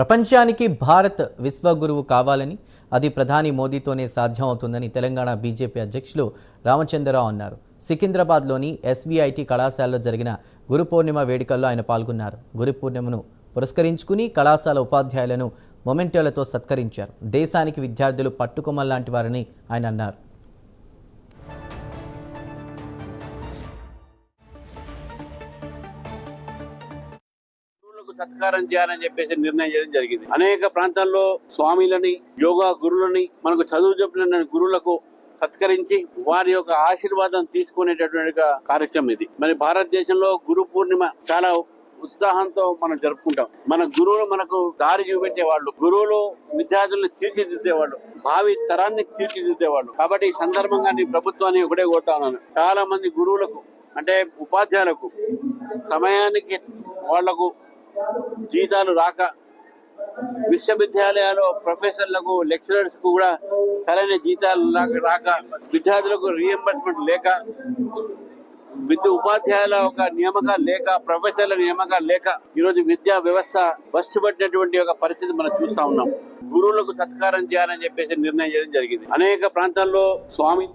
ప్రపంచానికి భారత్ విశ్వగురువు కావాలని అది ప్రధాని మోదీతోనే సాధ్యం అవుతుందని తెలంగాణ బీజేపీ అధ్యక్షులు రామచంద్రరావు అన్నారు. సికింద్రాబాద్లోని ఎస్వీఐటి కళాశాలలో జరిగిన గురు పూర్ణిమ వేడుకల్లో ఆయన పాల్గొన్నారు. గురు పూర్ణిమను పురస్కరించుకుని కళాశాల ఉపాధ్యాయులను మొమెంటోలతో సత్కరించారు. దేశానికి విద్యార్థులు పట్టుకొమ్మల్లాంటి వారని ఆయన అన్నారు. గురువులకు సత్కారం చేయాలని చెప్పేసి నిర్ణయం చేయడం జరిగింది. అనేక ప్రాంతాల్లో స్వామిలని యోగా గురువులని మనకు చదువు చెప్పిన గురువులకు సత్కరించి వారి యొక్క ఆశీర్వాదం తీసుకునేటటువంటి కార్యక్రమం ఇది. మరి భారతదేశంలో గురు పూర్ణిమ చాలా ఉత్సాహంతో మనం జరుపుకుంటాం. మన గురువులు మనకు దారి చూపెట్టే వాళ్ళు గురువులు విద్యార్థులను తీర్చిదిద్దేవాళ్ళు. భావి తరాన్ని తీర్చిదిద్దేవాళ్ళు. కాబట్టి ఈ సందర్భంగా నేను ప్రభుత్వాన్ని ఒకటే కోరుతా ఉన్నాను. చాలా మంది గురువులకు అంటే ఉపాధ్యాయులకు సమయానికి వాళ్ళకు జీతాలు రాక విశ్వవిద్యాలయాలు ప్రొఫెసర్లకు లెక్చరర్స్కు కూడా సరైన జీతాలు రాక విద్యార్థులకు రియంబర్స్మెంట్ లేక విద్య ఉపాధ్యాయుల ఒక నియామకాలు లేక ప్రొఫెసర్ల నియామకాలు లేక ఈరోజు విద్యా వ్యవస్థ పట్టినటువంటి ఒక పరిస్థితి మనం చూస్తా ఉన్నాం. గురువులకు సత్కారం చేయాలని చెప్పేసి నిర్ణయం చేయడం జరిగింది. అనేక ప్రాంతాల్లో స్వామి